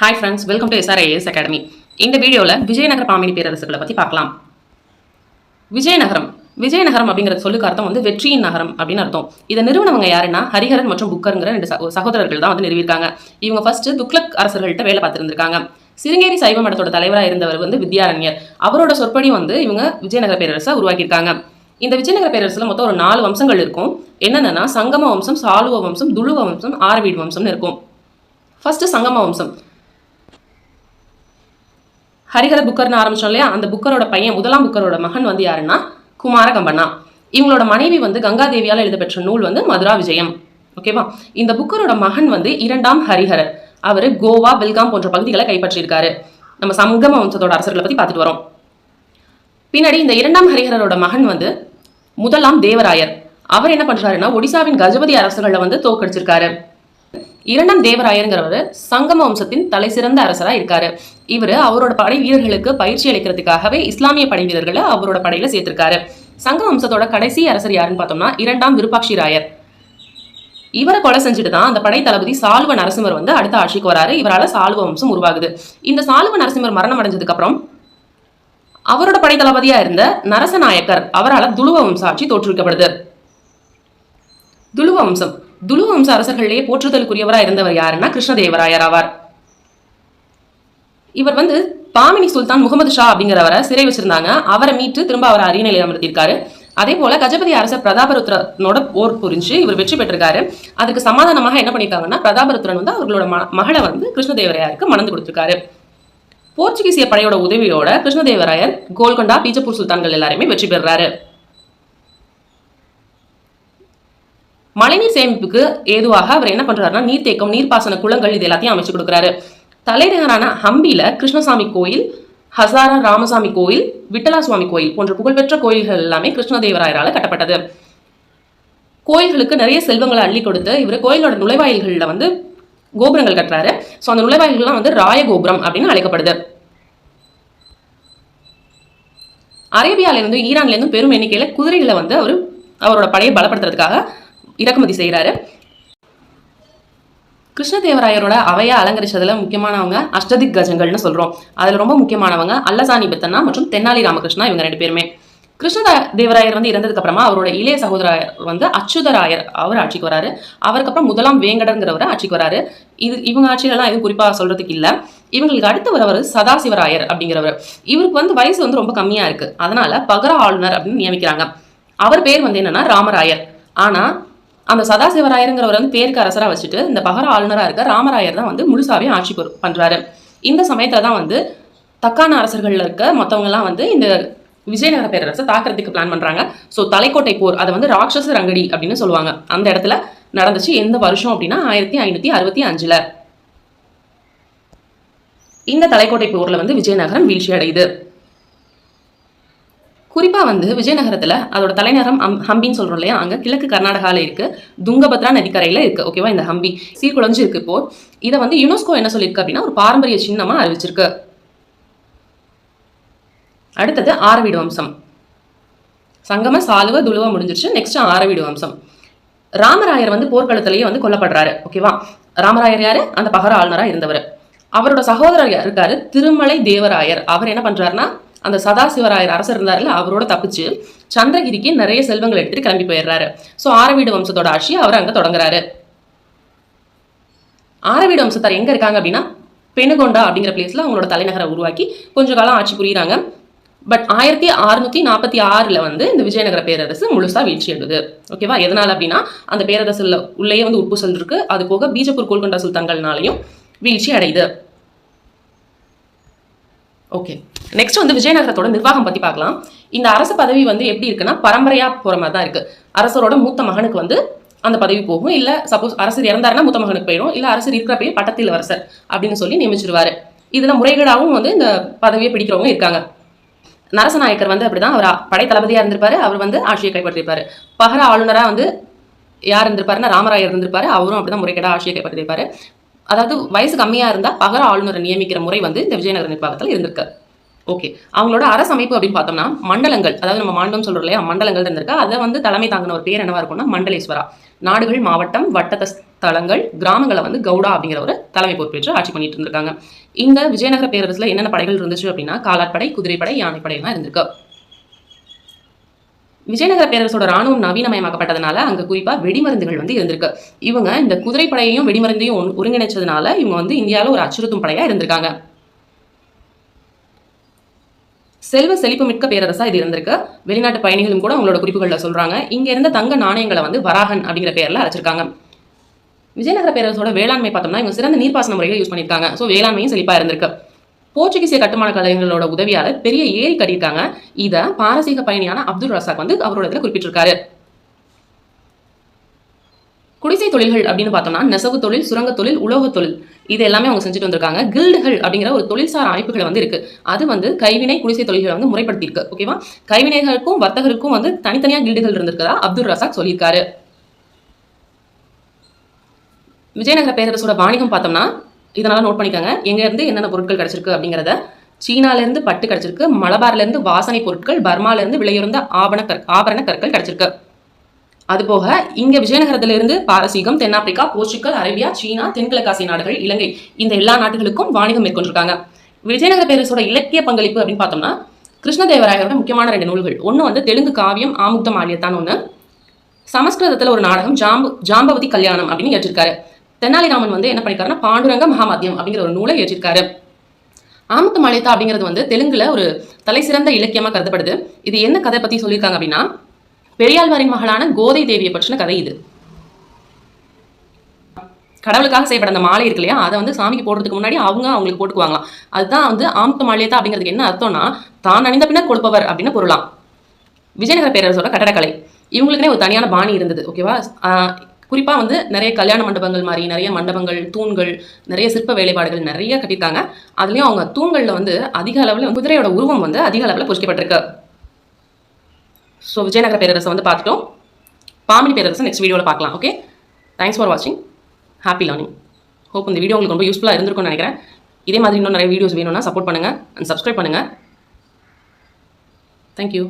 Hi friends welcome to SRIS academy இந்த வீடியோவில் விஜயநகர பாமினி பேரரசுகளை பற்றி பார்க்கலாம். விஜயநகரம். விஜயநகரம் அப்படிங்கிற சொல்லுக்கு அர்த்தம் வந்து வெற்றியின் நகரம் அப்படின்னு அர்த்தம். இதை நிறுவனவங்க யாருன்னா ஹரிஹரன் மற்றும் புக்கருங்கிற ரெண்டு சகோதரர்கள் தான் வந்து நிறுவியிருக்காங்க. இவங்க ஃபர்ஸ்ட் துக்ளக் அரசர்கள்ட்ட வேலை பார்த்துருந்துருக்காங்க. சிருங்கேரி சைவ மடத்தோட தலைவராக இருந்தவர் வந்து வித்யாரண்யர். அவரோட சொற்படி வந்து இவங்க விஜயநகர பேரரசை உருவாக்கியிருக்காங்க. இந்த விஜயநகர பேரரசில் மொத்தம் ஒரு நாலு வம்சங்கள் இருக்கும். என்னென்னா சங்கம வம்சம் சாலுவ வம்சம் துளுவ வம்சம் ஆரவீடு வம்சம்னு இருக்கும். ஃபர்ஸ்ட் சங்கம வம்சம். ஹரிஹர புக்கர்னு ஆரம்பிச்சோம் இல்லையா? அந்த புக்கரோட பையன் முதலாம் புக்கரோட மகன் வந்து யாருன்னா? குமார இவங்களோட மனைவி வந்து கங்காதேவியால் எழுதப்பெற்ற நூல் வந்து மதுரா விஜயம். ஓகேவா இந்த புக்கரோட மகன் வந்து இரண்டாம் ஹரிஹரர். அவர் கோவா பெல்காம் போன்ற பகுதிகளை கைப்பற்றியிருக்காரு. நம்ம சங்கம வம்சத்தோட அரசர்களை பற்றி பார்த்துட்டு வரோம். பின்னாடி இந்த இரண்டாம் ஹரிஹரரோட மகன் வந்து முதலாம் தேவராயர். அவர் என்ன பண்ணுறாருன்னா ஒடிசாவின் கஜபதி அரசர்களை வந்து தோக்கடிச்சிருக்காரு இரண்டாம் தேவராயருங்கிறவர் சங்கம வம்சத்தின் தலை சிறந்த அரசராக இருக்காரு. இவர் அவரோட படை வீரர்களுக்கு பயிற்சி அளிக்கிறதுக்காகவே இஸ்லாமிய படை வீரர்களை அவரோட படையில சேர்த்திருக்காரு. சங்க வம்சத்தோட கடைசி அரசர் யாருன்னு பார்த்தோம்னா இரண்டாம் விருப்பாட்சி ராயர். இவரை கொலை செஞ்சுட்டு தான் அந்த படை தளபதி சாலுவ நரசிம்மர் வந்து அடுத்த ஆட்சிக்கு வராரு. இவரால சாலுவ வம்சம் உருவாகுது. இந்த சாலுவ நரசிம்மர் மரணம் அடைஞ்சதுக்கு அப்புறம் அவரோட படை தளபதியா இருந்த நரசநாயக்கர் அவரால் துளுவ வம்ச ஆட்சி தோற்றுவிக்கப்படுது. துளுவ வம்சம். துளுவ வம்ச அரசர்களிலேயே போற்றுதலுக்குரியவராக இருந்தவர் யாருன்னா கிருஷ்ணதேவராயர் ஆவார். இவர் வந்து பாமினி சுல்தான் முகமது ஷா அப்படிங்கிறவரை சிறை வச்சிருந்தாங்க. அவரை மீட்டு திரும்ப அவர் அரியணையில் அமர்த்தியிருக்காரு. அதே போல கஜபதி அரசர் பிரதாபருத்ரனோட போர் புரிஞ்சு இவர் வெற்றி பெற்றிருக்காரு. அதுக்கு சமாதானமாக என்ன பண்ணியிருக்காங்கன்னா பிரதாபருத்ரன் வந்து அவர்களோட மகளை வந்து கிருஷ்ணதேவராயருக்கு மணந்து கொடுத்திருக்காரு. போர்ச்சுகீசிய படையோட உதவியோட கிருஷ்ணதேவராயர் கோல்கொண்டா பீஜப்பூர் சுல்தான்கள் எல்லாருமே வெற்றி பெறுறாரு. மழைநீர் சேமிப்புக்கு ஏதுவாக அவர் என்ன பண்றாருன்னா நீர்த்தேக்கம் நீர்ப்பாசன குளங்கள் இது எல்லாத்தையும் அமைச்சு கொடுக்குறாரு. தலைநகரான ஹம்பியில கிருஷ்ணசாமி கோயில் ஹசாரா ராமசாமி கோயில் விட்டலா சுவாமி கோயில் போன்ற புகழ்பெற்ற கோயில்கள் எல்லாமே கிருஷ்ணதேவராயரால கட்டப்பட்டது. கோயில்களுக்கு நிறைய செல்வங்களை அள்ளி கொடுத்து இவர் கோயிலோட நுழைவாயில்களில் வந்து கோபுரங்கள் கட்டுறாரு. ஸோ அந்த நுழைவாயில்கள்லாம் வந்து ராயகோபுரம் அப்படின்னு அழைக்கப்படுது. அரேபியால இருந்து பெரும் எண்ணிக்கையில குதிரைகளை வந்து அவர் அவரோட படையை பலப்படுத்துறதுக்காக இறக்குமதி செய்கிறாரு கிருஷ்ணதேவராயரோட அவையை அலங்கரிச்சதுல முக்கியமானவங்க அஷ்டதிக் கஜங்கள்னு சொல்றோம். அதுல ரொம்ப முக்கியமானவங்க அல்லசாணி பெத்தன்னா மற்றும் தென்னாலி ராமகிருஷ்ணா இவங்க ரெண்டு பேருமே. கிருஷ்ண தேவராயர் வந்து இறந்ததுக்கு அப்புறமா அவரோட இளைய சகோதரர் வந்து அச்சுதராயர் அவர் ஆட்சிக்கு வராரு. அவருக்கு அப்புறம் முதலாம் வேங்கடங்கிறவர் ஆட்சிக்கு வராரு. இது இவங்க ஆட்சியிலலாம் எதுவும் குறிப்பாக சொல்றதுக்கு இல்லை. இவங்களுக்கு அடுத்து வரவர் சதாசிவராயர் அப்படிங்கிறவர். இவருக்கு வந்து வயசு வந்து ரொம்ப கம்மியா இருக்கு. அதனால பகர ஆளுநர் அப்படின்னு நியமிக்கிறாங்க. அவர் பேர் வந்து என்னன்னா ராமராயர். ஆனா அந்த சதாசிவராயருங்கிறவர் வந்து பேருக்கு அரசராக வச்சுட்டு இந்த பகர ஆளுநராக இருக்க ராமராயர் தான் வந்து முழுசாவே ஆட்சி பொறு- பண்ணுறாரு இந்த சமயத்தில் தான் வந்து தக்கான அரசர்களில் இருக்க மற்றவங்கலாம் வந்து இந்த விஜயநகர பேரரசை தாக்குறதுக்கு பிளான் பண்ணுறாங்க ஸோ தலைக்கோட்டை போர் அதை வந்து ராட்சச ரங்கடி அப்படின்னு சொல்லுவாங்க. அந்த இடத்துல நடந்துச்சு எந்த வருஷம் அப்படின்னா ஆயிரத்தி ஐநூற்றி அறுபத்தி அஞ்சில். இந்த தலைக்கோட்டை போரில் வந்து விஜயநகரம் வீழ்ச்சி அடையுது குறிப்பாக வந்து விஜயநகரத்தில் அதோட தலைநகரம் அம்- ஹம்பின்னு சொல்கிறோம் இல்லையா? அங்கே கிழக்கு கர்நாடகாவில் இருக்குது துங்கபத்ரா நதிக்கரையில் இருக்குது ஓகேவா இந்த ஹம்பி சீர்குலைஞ்சு இருக்குது இப்போது இதை வந்து யுனெஸ்கோ என்ன சொல்லியிருக்கு அப்படின்னா ஒரு பாரம்பரிய சின்னமாக அறிவிச்சிருக்கு. அடுத்தது ஆரவீடு வம்சம். சங்கம சாலுவ துளுவ முடிஞ்சிருச்சு. நெக்ஸ்ட் ஆரவீடு வம்சம். ராமராயர் வந்து போர்க்களத்திலேயே வந்து கொல்லப்படுறாரு. ஓகேவா ராமராயர் யாரு? அந்த பகர ஆளுநராக இருந்தவர். அவரோட சகோதரர் யார் இருக்காரு? திருமலை தேவராயர். அவர் என்ன பண்றாருன்னா அந்த சதாசிவராயர் அரசர் இருந்தார்ல அவரோட தப்பிச்சு சந்திரகிரிக்கு நிறைய செல்வங்கள் எடுத்துட்டு கிளம்பி போயிடுறாரு. ஸோ ஆரவீடு வம்சத்தோட ஆட்சி அவர் அங்கே தொடங்குறாரு. ஆரவீடு வம்சத்தார் எங்க இருக்காங்க அப்படின்னா பெனுகொண்டா அப்படிங்கிற பிளேஸ்ல அவங்களோட தலைநகரை உருவாக்கி கொஞ்ச காலம் ஆட்சி புரியுறாங்க. பட் ஆயிரத்தி அறுநூத்தி நாற்பத்தி ஆறுல வந்து இந்த விஜயநகர பேரரசு முழுசா வீழ்ச்சி அடையுது ஓகேவா எதனால அப்படின்னா அந்த பேரரசுல உள்ளேயே வந்து உட்புசல் இருக்கு. அது போக பீஜப்பூர் கோல்கொண்டா சுல்தான்கள்னாலையும் வீழ்ச்சி அடையுது. ஓகே நெக்ஸ்ட் வந்து விஜயநகரத்தோட நிர்வாகம் பற்றி பார்க்கலாம். இந்த அரசு பதவி வந்து எப்படி இருக்குன்னா பரம்பரையாக போகிற மாதிரி தான் இருக்குது அரசரோட மூத்த மகனுக்கு வந்து அந்த பதவி போகும். இல்லை சப்போஸ் அரசர் இறந்தாருன்னா மூத்த மகனுக்கு போயிடும். இல்லை அரசர் இருக்கிறப்பயே பட்டத்தில் அரசர் அப்படின்னு சொல்லி நியமிச்சிருவார். இதில் முறைகேடாகவும் வந்து இந்த பதவியை பிடிக்கிறவங்க இருக்காங்க. நரசநாயக்கர் வந்து அப்படிதான். அவர் படை தளபதியாக இருந்திருப்பாரு. அவர் வந்து ஆட்சியை கைப்பற்றிருப்பாரு. பகர ஆளுநராக வந்து யார் இருந்திருப்பாருன்னா ராமராயர் இருந்திருப்பாரு. அவரும் அப்படிதான் முறைகேடாக ஆட்சியை கைப்பற்றிருப்பாரு. அதாவது வயசு கம்மியாக இருந்தால் பகர ஆளுநரை நியமிக்கிற முறை வந்து இந்த விஜயநகர நிர்வாகத்தில் இருந்திருக்கு. ஓகே அவங்களோட அரசமைப்பு அப்படின்னு பார்த்தோம்னா மண்டலங்கள் அதாவது நம்ம மாண்டம் சொல்கிறோம் இல்லையா மண்டலங்கள் இருந்திருக்கு. அதை வந்து தலைமை தாங்கின ஒரு பேர் என்னவா இருக்கும்னா மண்டலேஸ்வரா. நாடுகள் மாவட்டம் வட்டத்த தலங்கள் கிராமங்களை வந்து கவுடா அப்படிங்கிற ஒரு தலைமை பொறுப்பேற்று ஆட்சி பண்ணிட்டு இருந்திருக்காங்க. இந்த விஜயநகர பேரரசில் என்னென்ன படைகள் இருந்துச்சு அப்படின்னா காலாட்படை குதிரைப்படை யானைப்படையெல்லாம் இருந்திருக்கு. விஜயநகர பேரரசோட ராணுவம் நவீனமயமாக்கப்பட்டதுனால அங்கே குறிப்பாக வெடிமருந்துகள் வந்து இருந்திருக்கு. இவங்க இந்த குதிரைப்படையையும் வெடிமருந்தையும் ஒன்- ஒருங்கிணைச்சதுனால இவங்க வந்து இந்தியாவில் ஒரு அச்சுறுத்தும் படையாக இருந்திருக்காங்க. செல்வ செழிப்பு மிக்க பேரரசா இது இருந்திருக்கு. வெளிநாட்டு பயணிகளும் கூட அவங்களோட குறிப்புகளில் சொல்றாங்க. இங்க இருந்த தங்க நாணயங்களை வந்து வராகன் அப்படிங்கிற பேர்ல அழைச்சிருக்காங்க விஜயநகர பேரரசோட வேளாண்மை பார்த்தோம்னா இவங்க சிறந்த நீர்ப்பாசன முறைகளை யூஸ் பண்ணியிருக்காங்க. ஸோ வேளாண்மையும் செழிப்பா இருந்திருக்கு. போர்ச்சுகீசிய கட்டுமான கலைஞர்களோட உதவியால பெரிய ஏரி கட்டியிருக்காங்க. இதை பாரசீக பயணியான அப்துல் ரசாக் வந்து அவரோட இதில் குறிப்பிட்டிருக்காரு. குடிசை தொழில்கள் அப்படின்னு பார்த்தோம்னா நெசவு தொழில் சுரங்க தொழில் உலோக தொழில். இது எல்லாமே அவங்க செஞ்சுட்டு வந்திருக்காங்க. கில்டுகள் அப்படிங்கிற ஒரு தொழில்சார் அமைப்புகள் வந்து இருக்கு. அது வந்து கைவினை குடிசை தொழில்களை வந்து முறைப்படுத்தியிருக்கு ஓகேவா கைவினைகளுக்கும் வர்த்தகருக்கும் வந்து தனித்தனியா கில்டுகள் இருந்திருக்கிறதா அப்துல் ரசாக் சொல்லியிருக்காரு. விஜயநகர பேரரசோட வாணிகம் பார்த்தோம்னா இதனால் நோட் பண்ணிக்கோங்க. எங்கேருந்து என்னென்ன பொருட்கள் கிடச்சிருக்கு அப்படிங்கிறத சீனாலேருந்து பட்டு கிடச்சிருக்கு. மலபார்லேருந்து வாசனை பொருட்கள் பர்மாலேருந்து விலையுறந்த ஆபண கற் ஆபரண கற்கள் கிடச்சிருக்கு. அதுபோக இங்க விஜயநகரத்திலிருந்து பாரசீகம் தென்னாப்பிரிக்கா போர்ச்சுகல் அரேபியா சீனா தென்கிழக்காசிய நாடுகள் இலங்கை இந்த எல்லா நாடுகளுக்கும் வாணிகம் மேற்கொண்டிருக்காங்க. விஜயநகர பேரரசோட இலக்கிய பங்களிப்பு அப்படின்னு பார்த்தோம்னா கிருஷ்ணதேவராயரோட முக்கியமான ரெண்டு நூல்கள். ஒன்று வந்து தெலுங்கு காவியம் ஆமுக்தம் ஆலியத்தான் ஒன்று சமஸ்கிருதத்தில் ஒரு நாடகம் ஜாம்பு ஜாம்பவதி கல்யாணம் அப்படின்னு ஏற்றிருக்காரு தென்னாலிராமன் வந்து என்ன பண்ணிருக்காருன்னா பாண்டுரங்க மகாமாத்தியம் அப்படிங்கிற ஒரு நூலை ஏற்றிருக்காரு ஆமத்து மாலியத்தா அப்படிங்கிறது வந்து தெலுங்குல ஒரு தலைசிறந்த இலக்கியமாக கருதப்படுது. இது என்ன கதை பத்தி சொல்லியிருக்காங்க அப்படின்னா பெரியாழ்வாரின் மகளான கோதை தேவியை பற்றின கதை இது. கடவுளுக்காக செய்யப்பட அந்த மாலை இருக்கு இல்லையா அதை வந்து சாமிக்கு போடுறதுக்கு முன்னாடி அவங்க அவங்களுக்கு போட்டுக்குவாங்களாம். அதுதான் வந்து ஆமத்து மாலியத்தா அப்படிங்கிறதுக்கு என்ன அர்த்தம்னா தான் அணிந்த பின்னர் கொடுப்பவர் அப்படின்னு பொருளாம். விஜயநகர பேரரசோட கட்டடக்கலை. இவங்களுக்குனே ஒரு தனியான பாணி இருந்தது ஓகேவா? குறிப்பாக வந்து நிறைய கல்யாண மண்டபங்கள் மாதிரி நிறைய மண்டபங்கள் தூண்கள் நிறைய சிற்ப வேலைப்பாடுகள் நிறைய கட்டியிருக்காங்க. அதுலேயும் அவங்க தூண்களில் வந்து அதிக அளவில் குதிரையோட உருவம் வந்து அதிக அளவில் பொறிக்கப்பட்டிருக்கு. ஸோ விஜயநகர பேரரசை வந்து பார்த்துட்டோம். பாமினி பேரரசை நெக்ஸ்ட் வீடியோவில் பார்க்கலாம் ஓகே தேங்க்ஸ் ஃபார் வாட்சிங் ஹாப்பி லேர்னிங் ஹோப் இந்த வீடியோ உங்களுக்கு ரொம்ப யூஸ்ஃபுல்லாக இருந்திருக்கும்னு நினைக்கிறேன். இதே மாதிரி இன்னும் நிறைய வீடியோஸ் வேணும்னா சப்போர்ட் பண்ணுங்கள் அண்ட் சப்ஸ்கிரைப் பண்ணுங்கள் தேங்க்யூ